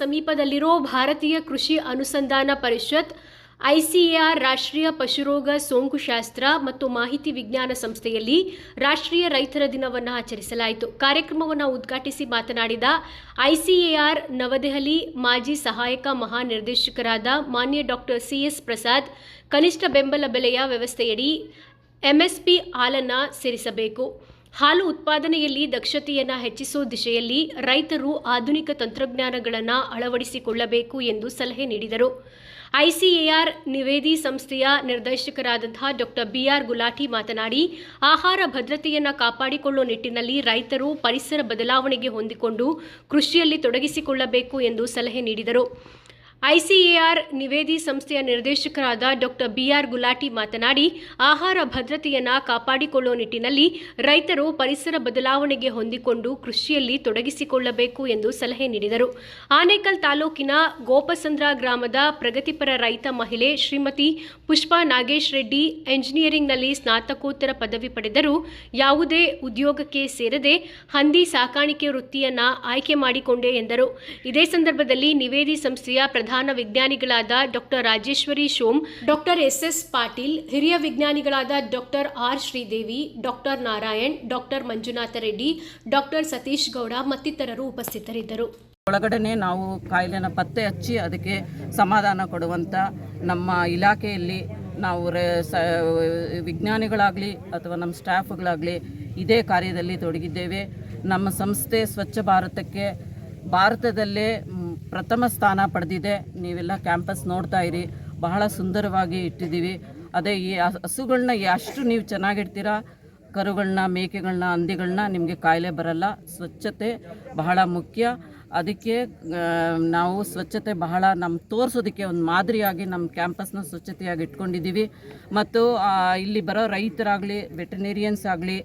ಸಮೀಪದಲ್ಲಿರೋ ಭಾರತೀಯ ಕೃಷಿ ಅನುಸಂಧಾನ ಪರಿಷತ್, ಐಸಿಎಆರ್ ರಾಷ್ಟ್ರೀಯ ಪಶುರೋಗ ಸೋಂಕುಶಾಸ್ತ್ರ ಮತ್ತು ಮಾಹಿತಿ ವಿಜ್ಞಾನ ಸಂಸ್ಥೆಯಲ್ಲಿ ರಾಷ್ಟ್ರೀಯ ರೈತರ ದಿನವನ್ನು ಆಚರಿಸಲಾಯಿತು. ಕಾರ್ಯಕ್ರಮವನ್ನು ಉದ್ಘಾಟಿಸಿ ಮಾತನಾಡಿದ ಐಸಿಎಆರ್ ನವದೆಹಲಿ ಮಾಜಿ ಸಹಾಯಕ ಮಹಾನಿರ್ದೇಶಕರಾದ ಮಾನ್ಯ ಡಾಕ್ಟರ್ ಸಿಎಸ್ ಪ್ರಸಾದ್, ಕನಿಷ್ಠ ಬೆಂಬಲ ಬೆಲೆಯ ವ್ಯವಸ್ಥೆಯಡಿ ಎಂಎಸ್ಪಿ ಹಾಲನ್ನು ಸೇರಿಸಬೇಕು. ಹಾಲು ಉತ್ಪಾದನೆಯಲ್ಲಿ ದಕ್ಷತೆಯನ್ನು ಹೆಚ್ಚಿಸುವ ದಿಶೆಯಲ್ಲಿ ರೈತರು ಆಧುನಿಕ ತಂತ್ರಜ್ಞಾನಗಳನ್ನು ಅಳವಡಿಸಿಕೊಳ್ಳಬೇಕು ಎಂದು ಸಲಹೆ ನೀಡಿದರು. ಐಸಿಎಆರ್ ನಿವೇದಿ ಸಂಸ್ಥೆಯ ನಿರ್ದೇಶಕರಾದಂತಹ ಡಾಕ್ಟರ್ ಬಿಆರ್ ಗುಲಾಟಿ ಮಾತನಾಡಿ, ಆಹಾರ ಭದ್ರತೆಯನ್ನು ಕಾಪಾಡಿಕೊಳ್ಳುವ ನಿಟ್ಟಿನಲ್ಲಿ ರೈತರು ಪರಿಸರ ಬದಲಾವಣೆಗೆ ಹೊಂದಿಕೊಂಡು ಕೃಷಿಯಲ್ಲಿ ತೊಡಗಿಸಿಕೊಳ್ಳಬೇಕು ಎಂದು ಸಲಹೆ ನೀಡಿದರು. ಐಸಿಎಆರ್ ನಿವೇದಿ ಸಂಸ್ಥೆಯ ನಿರ್ದೇಶಕರಾದ ಡಾಕ್ಟರ್ ಬಿಆರ್ ಗುಲಾಟಿ ಮಾತನಾಡಿ, ಆಹಾರ ಭದ್ರತೆಯನ್ನು ಕಾಪಾಡಿಕೊಳ್ಳುವ ನಿಟ್ಟಿನಲ್ಲಿ ರೈತರು ಪರಿಸರ ಬದಲಾವಣೆಗೆ ಹೊಂದಿಕೊಂಡು ಕೃಷಿಯಲ್ಲಿ ತೊಡಗಿಸಿಕೊಳ್ಳಬೇಕು ಎಂದು ಸಲಹೆ ನೀಡಿದರು. ಆನೇಕಲ್ ತಾಲೂಕಿನ ಗೋಪಸಂದ್ರ ಗ್ರಾಮದ ಪ್ರಗತಿಪರ ರೈತ ಮಹಿಳೆ ಶ್ರೀಮತಿ ಪುಷ್ಪಾ ನಾಗೇಶ್ ರೆಡ್ಡಿ ಎಂಜಿನಿಯರಿಂಗ್ನಲ್ಲಿ ಸ್ನಾತಕೋತ್ತರ ಪದವಿ ಪಡೆದರೂ ಯಾವುದೇ ಉದ್ಯೋಗಕ್ಕೆ ಸೇರದೆ ಹಂದಿ ಸಾಕಾಣಿಕೆ ವೃತ್ತಿಯನ್ನು ಆಯ್ಕೆ ಮಾಡಿಕೊಂಡೆ ಎಂದರು. ಇದೇ ಸಂದರ್ಭದಲ್ಲಿ ನಿವೇದಿ ಸಂಸ್ಥೆಯ ಪ್ರಧಾನ ವಿಜ್ಞಾನಿಗಳಾದ doctor Rajeshwari Shome, doctor S S Patil, ಹಿರಿಯ ವಿಜ್ಞಾನಿಗಳಾದ doctor R Sridevi, doctor Narayan, doctor Manjunatha Reddy, doctor Satish Gowda ಮತ್ತಿತರರು ಉಪಸ್ಥಿತರಿದ್ದರು. ಒಳಗಡೆನೆ ನಾವು ಕಾಯಿಲೆನ ಪತ್ತೆ ಹಚ್ಚಿ ಅದಕ್ಕೆ ಸಮಾಧಾನ ಕೊಡುವಂಥ ನಮ್ಮ ಇಲಾಖೆಯಲ್ಲಿ ನಾವು ಸ ವಿಜ್ಞಾನಿಗಳಾಗಲಿ ಅಥವಾ ನಮ್ಮ ಸ್ಟಾಫ್ಗಳಾಗಲಿ ಇದೇ ಕಾರ್ಯದಲ್ಲಿ ತೊಡಗಿದ್ದೇವೆ. ನಮ್ಮ ಸಂಸ್ಥೆ ಸ್ವಚ್ಛ ಭಾರತಕ್ಕೆ ಭಾರತದಲ್ಲೇ ಪ್ರಥಮ ಸ್ಥಾನ ಪಡೆದಿದೆ. ನೀವೆಲ್ಲ ಕ್ಯಾಂಪಸ್ ನೋಡ್ತಾ ಇರಿ. ಬಹಳ ಸುಂದರವಾಗಿ ಇಟ್ಟಿದ್ದೀವಿ. ಅದೇ ಈ ಹಸುಗಳನ್ನ ಎಷ್ಟು ನೀವು ಚೆನ್ನಾಗಿಡ್ತೀರಾ? ಕರುಗಳನ್ನ ಮೇಕೆಗಳನ್ನ ಹಂದಿಗಳನ್ನ ನಿಮಗೆ ಕಾಯಿಲೆ ಬರಲ್ಲ. ಸ್ವಚ್ಛತೆ ಬಹಳ ಮುಖ್ಯ. ಅದಕ್ಕೆ ನಾವು ಸ್ವಚ್ಛತೆ ಬಹಳ ನಮ್ಮ ತೋರಿಸೋದಕ್ಕೆ ಒಂದು ಮಾದರಿಯಾಗಿ ನಮ್ಮ ಕ್ಯಾಂಪಸ್ನ ಸ್ವಚ್ಛತೆಯಾಗಿ ಇಟ್ಕೊಂಡಿದ್ದೀವಿ. ಮತ್ತು ಇಲ್ಲಿ ಬರೋ ರೈತರಾಗಲಿ ವೆಟರ್ನೇರಿಯನ್ಸ್ ಆಗಲಿ,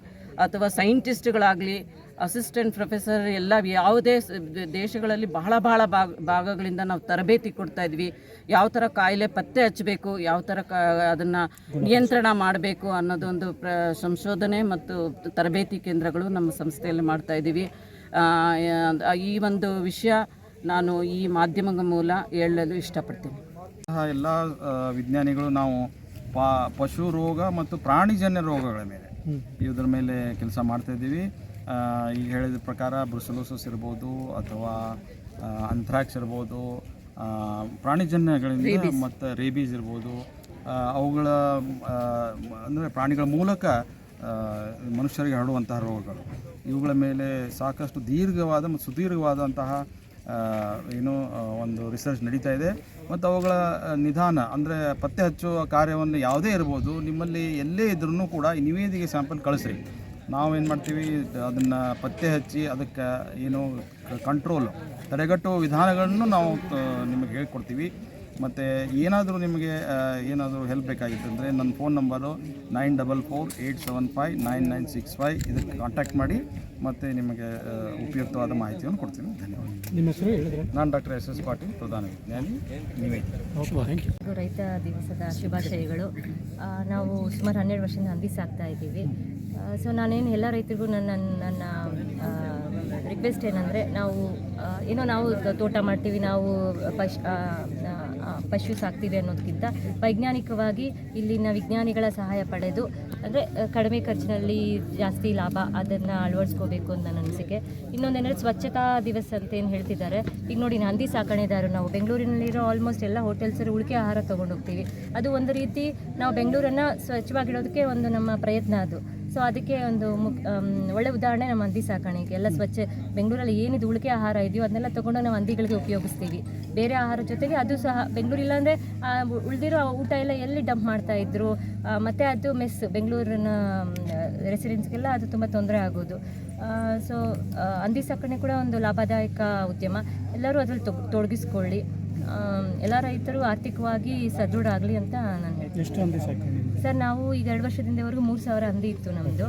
ಅಥವಾ ಸೈಂಟಿಸ್ಟ್ಗಳಾಗಲಿ ಅಸಿಸ್ಟೆಂಟ್ ಪ್ರೊಫೆಸರ್ ಎಲ್ಲ ಯಾವುದೇ ಸ- ದೇಶಗಳಲ್ಲಿ ಬಹಳ ಬಹಳ ಭಾಗ ಭಾಗಗಳಿಂದ ನಾವು ತರಬೇತಿ ಕೊಡ್ತಾ ಇದ್ವಿ. ಯಾವ ಥರ ಕಾಯಿಲೆ ಪತ್ತೆ ಹಚ್ಚಬೇಕು ಯಾವ ಥರ ಕ ಅದನ್ನು ನಿಯಂತ್ರಣ ಮಾಡಬೇಕು ಅನ್ನೋದೊಂದು ಪ್ರ ಸಂಶೋಧನೆ ಮತ್ತು ತರಬೇತಿ ಕೇಂದ್ರಗಳು ನಮ್ಮ ಸಂಸ್ಥೆಯಲ್ಲಿ ಮಾಡ್ತಾ ಇದ್ದೀವಿ. ಈ ಒಂದು ವಿಷಯ ನಾನು ಈ ಮಾಧ್ಯಮದ ಮೂಲ ಹೇಳಲು ಇಷ್ಟಪಡ್ತೀನಿ. ಎಲ್ಲ ವಿಜ್ಞಾನಿಗಳು ನಾವು ಪಶು ರೋಗ ಮತ್ತು ಪ್ರಾಣಿಜನ್ಯ ರೋಗಗಳ ಮೇಲೆ ಇದರ ಮೇಲೆ ಕೆಲಸ ಮಾಡ್ತಾ ಇದ್ದೀವಿ. ಈಗ ಹೇಳಿದ ಪ್ರಕಾರ ಬ್ರುಸಲೋಸಸ್ ಇರ್ಬೋದು ಅಥವಾ ಅಂಥ್ರಾಕ್ಸ್ ಇರ್ಬೋದು ಪ್ರಾಣಿಜನ್ಯಗಳಿಂದ ಮತ್ತು ರೇಬೀಸ್ ಇರ್ಬೋದು ಅವುಗಳ ಅಂದರೆ ಪ್ರಾಣಿಗಳ ಮೂಲಕ ಮನುಷ್ಯರಿಗೆ ಹರಡುವಂತಹ ರೋಗಗಳು. ಇವುಗಳ ಮೇಲೆ ಸಾಕಷ್ಟು ದೀರ್ಘವಾದ ಮತ್ತು ಸುದೀರ್ಘವಾದಂತಹ ಏನು ಒಂದು ರಿಸರ್ಚ್ ನಡೀತಾ ಇದೆ. ಮತ್ತು ಅವುಗಳ ನಿಧಾನ ಅಂದರೆ ಪತ್ತೆ ಹಚ್ಚುವ ಕಾರ್ಯವನ್ನು ಯಾವುದೇ ಇರ್ಬೋದು ನಿಮ್ಮಲ್ಲಿ ಎಲ್ಲೇ ಇದ್ರೂ ಕೂಡ ನಿವೇದಿಗೆ ಸ್ಯಾಂಪಲ್ ಕಳಿಸ್ರಿ. ನಾವೇನು ಮಾಡ್ತೀವಿ ಅದನ್ನು ಪತ್ತೆ ಹಚ್ಚಿ ಅದಕ್ಕೆ ಏನು ಕಂಟ್ರೋಲ್ ತಡೆಗಟ್ಟುವ ವಿಧಾನಗಳನ್ನು ನಾವು ನಿಮಗೆ ಹೇಳ್ಕೊಡ್ತೀವಿ. ಮತ್ತು ಏನಾದರೂ ನಿಮಗೆ ಏನಾದರೂ ಹೆಲ್ಪ್ ಬೇಕಾಗಿತ್ತು ಅಂದರೆ ನನ್ನ phone number nine double four eight seven five nine nine six five ಇದಕ್ಕೆ ಕಾಂಟ್ಯಾಕ್ಟ್ ಮಾಡಿ ಮತ್ತು ನಿಮಗೆ ಉಪಯುಕ್ತವಾದ ಮಾಹಿತಿಯನ್ನು ಕೊಡ್ತೀನಿ. ಧನ್ಯವಾದ ನಿಮ್ಮ ಹೆಸರು ಹೇಳಿದ್ರೆ? ನಾನು ಡಾಕ್ಟರ್ ಎಸ್ ಎಸ್ ಪಾಟೀಲ್ ಪ್ರಧಾನ ವಿಜ್ಞಾನಿ ನಿವೇದಿ ಓಕೆ ಥ್ಯಾಂಕ್ ಯು. ರೈತ ದಿವಸದ ಶುಭಾಶಯಗಳು. ನಾವು ಸುಮಾರು ಹನ್ನೆರಡು ವರ್ಷದಿಂದ ಹಂದಿ ಸಾಕ್ತಾ ಇದ್ದೀವಿ. ಸೊ ನಾನೇನು ಎಲ್ಲ ರೈತರಿಗೂ ನನ್ನ ನನ್ನ ರಿಕ್ವೆಸ್ಟ್ ಏನಂದರೆ ನಾವು ಏನೋ ನಾವು ತೋಟ ಮಾಡ್ತೀವಿ, ನಾವು ಪಶು ಪಶು ಸಾಕ್ತೀವಿ ಅನ್ನೋದಕ್ಕಿಂತ ವೈಜ್ಞಾನಿಕವಾಗಿ ಇಲ್ಲಿನ ವಿಜ್ಞಾನಿಗಳ ಸಹಾಯ ಪಡೆದು, ಅಂದರೆ ಕಡಿಮೆ ಖರ್ಚಿನಲ್ಲಿ ಜಾಸ್ತಿ ಲಾಭ ಅದನ್ನು ಅಳವಡಿಸ್ಕೋಬೇಕು ಅಂತ ನನ್ನ ಅನಿಸಿಕೆ. ಇನ್ನೊಂದೇನೆಂದರೆ ಸ್ವಚ್ಛತಾ ದಿವಸ ಅಂತ ಏನು ಹೇಳ್ತಿದ್ದಾರೆ. ಈಗ ನೋಡಿ, ನಂದಿ ಸಾಕಣೆದಾರರು, ನಾವು ಬೆಂಗಳೂರಿನಲ್ಲಿರೋ ಆಲ್ಮೋಸ್ಟ್ ಎಲ್ಲ ಹೋಟೆಲ್ಸಲ್ಲಿ ಉಳಿಕೆ ಆಹಾರ ತೊಗೊಂಡೋಗ್ತೀವಿ ಅದು ಒಂದು ರೀತಿ ನಾವು ಬೆಂಗಳೂರನ್ನು ಸ್ವಚ್ಛವಾಗಿಡೋದಕ್ಕೆ ಒಂದು ನಮ್ಮ ಪ್ರಯತ್ನ ಅದು. ಸೊ ಅದಕ್ಕೆ ಒಂದು ಒಳ್ಳೆ ಉದಾಹರಣೆ ನಮ್ಮ ಹಂದಿ ಸಾಕಾಣಿಕೆ ಎಲ್ಲ ಸ್ವಚ್ಛ, ಬೆಂಗಳೂರಲ್ಲಿ ಏನಿದು ಉಳಿಕೆ ಆಹಾರ ಇದೆಯೋ ಅದನ್ನೆಲ್ಲ ತೊಗೊಂಡು ನಾವು ಹಂದಿಗಳಿಗೆ ಉಪಯೋಗಿಸ್ತೀವಿ. ಬೇರೆ ಆಹಾರ ಜೊತೆಗೆ ಅದು ಸಹ, ಬೆಂಗಳೂರು ಇಲ್ಲಾಂದರೆ ಉಳಿದಿರೋ ಊಟ ಎಲ್ಲ ಎಲ್ಲಿ ಡಂಪ್ ಮಾಡ್ತಾ ಇದ್ರು ಮತ್ತು ಅದು ಮೆಸ್, ಬೆಂಗಳೂರಿನ ರೆಸಿಡೆನ್ಸ್ಗೆಲ್ಲ ಅದು ತುಂಬ ತೊಂದರೆ ಆಗೋದು. ಸೊ ಹಂದಿ ಸಾಕಣೆ ಕೂಡ ಒಂದು ಲಾಭದಾಯಕ ಉದ್ಯಮ. ಎಲ್ಲರೂ ಅದರಲ್ಲಿ ತೊಡಗಿಸ್ಕೊಳ್ಳಿ. ಎಲ್ಲ ರೈತರು ಆರ್ಥಿಕವಾಗಿ ಸದೃಢ ಆಗಲಿ ಅಂತ ನಾನು ಹೇಳ್ತೀನಿ. ಸರ್ ನಾವು ಈಗ ಎರಡು ವರ್ಷದಿಂದವರೆಗೂ ಮೂರು ಸಾವಿರ ಹಂದಿ ಇತ್ತು ನಮ್ಮದು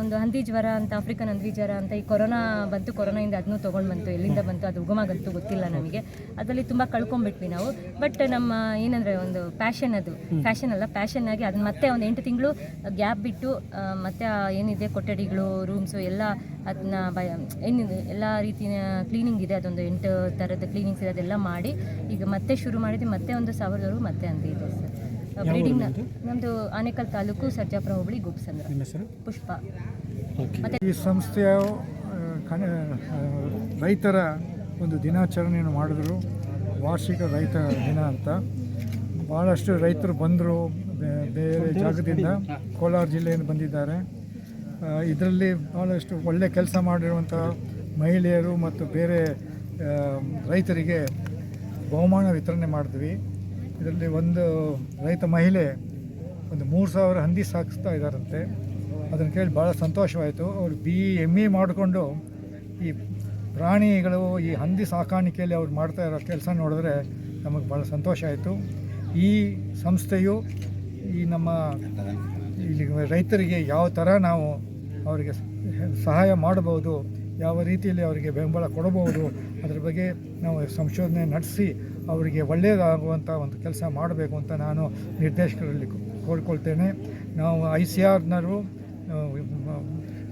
ಒಂದು ಹಂದಿ ಜ್ವರ ಅಂತ ಆಫ್ರಿಕನ್ ಹಂದಿ ಜ್ವರ ಅಂತ ಈ ಕೊರೋನಾ ಬಂತು ಕೊರೋನಾಯಿಂದ ಅದನ್ನು ತೊಗೊಂಡು ಬಂತು. ಎಲ್ಲಿಂದ ಬಂತು ಅದು ಉಗಮಾಗಂತೂ ಗೊತ್ತಿಲ್ಲ ನಮಗೆ. ಅದರಲ್ಲಿ ತುಂಬ ಕಳ್ಕೊಂಡ್ಬಿಟ್ವಿ ನಾವು. ಬಟ್ ನಮ್ಮ ಏನಂದರೆ ಒಂದು ಪ್ಯಾಷನ್ ಅದು. ಫ್ಯಾಷನ್ ಅಲ್ಲ ಪ್ಯಾಷನ್ ಆಗಿ ಅದನ್ನ ಮತ್ತೆ ಒಂದು ಎಂಟು ತಿಂಗಳು ಗ್ಯಾಪ್ ಬಿಟ್ಟು ಮತ್ತೆ ಏನಿದೆ ಕೊಠಡಿಗಳು ರೂಮ್ಸು ಎಲ್ಲ ಅದನ್ನ ಬಯ ಏನಿದೆ ಎಲ್ಲ ರೀತಿಯ ಕ್ಲೀನಿಂಗ್ ಇದೆ. ಅದೊಂದು ಎಂಟು ಥರದ ಕ್ಲೀನಿಂಗ್ಸ್ ಇದೆ. ಅದೆಲ್ಲ ಮಾಡಿ ಈಗ ಮತ್ತೆ ಶುರು ಮಾಡಿದ್ವಿ. ಮತ್ತೆ ಒಂದು ಸಾವಿರದವರೆಗೂ ಮತ್ತೆ ಅಂತ ಇದೆ ಸರ್. ಬ್ರೀಡಿಂಗ್ ನಮ್ಮದು ಆನೇಕಲ್ ತಾಲೂಕು ಸರ್ಜಾಪುರ ಹೋಬಳಿ ಗುಪ್ಸಂದ್ರ. ನಿಮ್ಮ ಹೆಸರು? ಪುಷ್ಪ. ಈ ಸಂಸ್ಥೆಯ ರೈತರ ಒಂದು ದಿನಾಚರಣೆಯನ್ನು ಮಾಡಿದ್ರು. ವಾರ್ಷಿಕ ರೈತ ದಿನ ಅಂತ. ಭಾಳಷ್ಟು ರೈತರು ಬಂದರು. ಬೇರೆ ಜಾಗದಿಂದ ಕೋಲಾರ ಜಿಲ್ಲೆಯಿಂದ ಬಂದಿದ್ದಾರೆ. ಇದರಲ್ಲಿ ಭಾಳಷ್ಟು ಒಳ್ಳೆ ಕೆಲಸ ಮಾಡಿರುವಂಥ ಮಹಿಳೆಯರು ಮತ್ತು ಬೇರೆ ರೈತರಿಗೆ ಬಹುಮಾನ ವಿತರಣೆ ಮಾಡಿದ್ವಿ. ಇದರಲ್ಲಿ ಒಂದು ರೈತ ಮಹಿಳೆ ಒಂದು ಮೂರು ಸಾವಿರ ಹಂದಿ ಸಾಕಿಸ್ತಾ ಇದ್ದಾರಂತೆ. ಅದನ್ನು ಕೇಳಿ ಭಾಳ ಸಂತೋಷವಾಯಿತು. ಅವರು ಬಿ ಎಂ ಇ ಮಾಡಿಕೊಂಡು ಈ ಪ್ರಾಣಿಗಳು, ಈ ಹಂದಿ ಸಾಕಾಣಿಕೆಯಲ್ಲಿ ಅವ್ರು ಮಾಡ್ತಾ ಇರೋ ಕೆಲಸ ನೋಡಿದ್ರೆ ನಮಗೆ ಭಾಳ ಸಂತೋಷ ಆಯಿತು. ಈ ಸಂಸ್ಥೆಯು ಈ ನಮ್ಮ ಇಲ್ಲಿ ರೈತರಿಗೆ ಯಾವ ಥರ ನಾವು ಅವರಿಗೆ ಸಹಾಯ ಮಾಡಬಹುದು, ಯಾವ ರೀತಿಯಲ್ಲಿ ಅವರಿಗೆ ಬೆಂಬಲ ಕೊಡಬಹುದು, ಅದರ ಬಗ್ಗೆ ನಾವು ಸಂಶೋಧನೆ ನಡೆಸಿ ಅವರಿಗೆ ಒಳ್ಳೆಯದಾಗುವಂಥ ಒಂದು ಕೆಲಸ ಮಾಡಬೇಕು ಅಂತ ನಾನು ನಿರ್ದೇಶಕರಲ್ಲಿ ಕೋರ್ಕೊಳ್ತೇನೆ. ನಾವು ಐ ಸಿ ಆರ್ನರು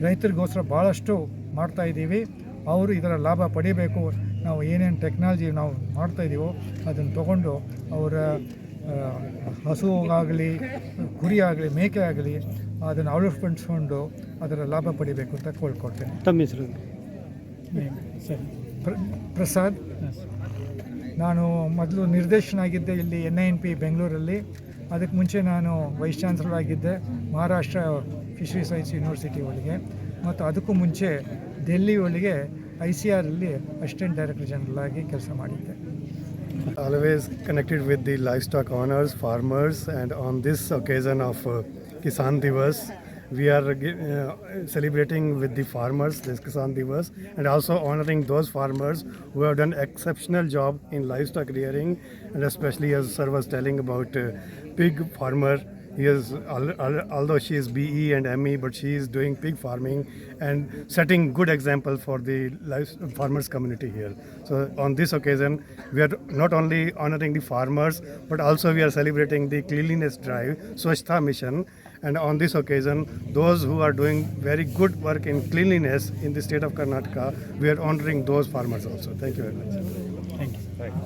ರೈತರಿಗೋಸ್ಕರ ಭಾಳಷ್ಟು ಮಾಡ್ತಾಯಿದ್ದೀವಿ ಅವರು ಇದರ ಲಾಭ ಪಡಿಬೇಕು. ನಾವು ಏನೇನು ಟೆಕ್ನಾಲಜಿ ನಾವು ಮಾಡ್ತಾಯಿದ್ದೀವೋ ಅದನ್ನು ತಗೊಂಡು ಅವರ ಆ, ಹಸು ಆಗಲಿ ಕುರಿ ಆಗಲಿ ಮೇಕೆ ಆಗಲಿ ಅದನ್ನು ಅಳವಡಿಸ್ಕೊಂಡು ಅದರ ಲಾಭ ಪಡಿಬೇಕು ಅಂತ ಕೋಳ್ಕೊಡ್ತೇನೆ ತಮ್ಮ ಹೆಸರು? ಸರಿ. ಪ್ರ- ಪ್ರಸಾದ್. ನಾನು ಮೊದಲು ನಿರ್ದೇಶನಾಗಿದ್ದೆ ಇಲ್ಲಿ ಎನ್ ಐ ಎನ್ ಪಿ ಬೆಂಗಳೂರಲ್ಲಿ. ಅದಕ್ಕೆ ಮುಂಚೆ ನಾನು ವೈಸ್ ಚಾನ್ಸಲರ್ ಆಗಿದ್ದೆ ಮಹಾರಾಷ್ಟ್ರ ಫಿಶರಿ ಸೈನ್ಸ್ ಯೂನಿವರ್ಸಿಟಿ ಒಳಗೆ. ಮತ್ತು ಅದಕ್ಕೂ ಮುಂಚೆ ಡೆಲ್ಲಿ ಒಳಗೆ ಐ ಸಿ ಆರಲ್ಲಿ ಅಸಿಸ್ಟೆಂಟ್ ಡೈರೆಕ್ಟರ್ ಜನರಲ್ ಆಗಿ ಕೆಲಸ ಮಾಡಿದ್ದೆ. Always connected with the livestock owners farmers and on this of of Kisan Divas, we are uh, celebrating with the farmers this Kisan Divas and also honoring those farmers who have done exceptional job in livestock rearing and especially as sir was telling about uh, pig farmer is, although she is BE and ME, but she is doing pig farming and setting good example for the farmers community here. So on this occasion, we are not only honoring the farmers, but also we are celebrating the cleanliness drive, Swachhta mission. And on this occasion, those who are doing very good work in cleanliness in the state of Karnataka, we are honoring those farmers also. Thank you very much. Thank you. Thank you.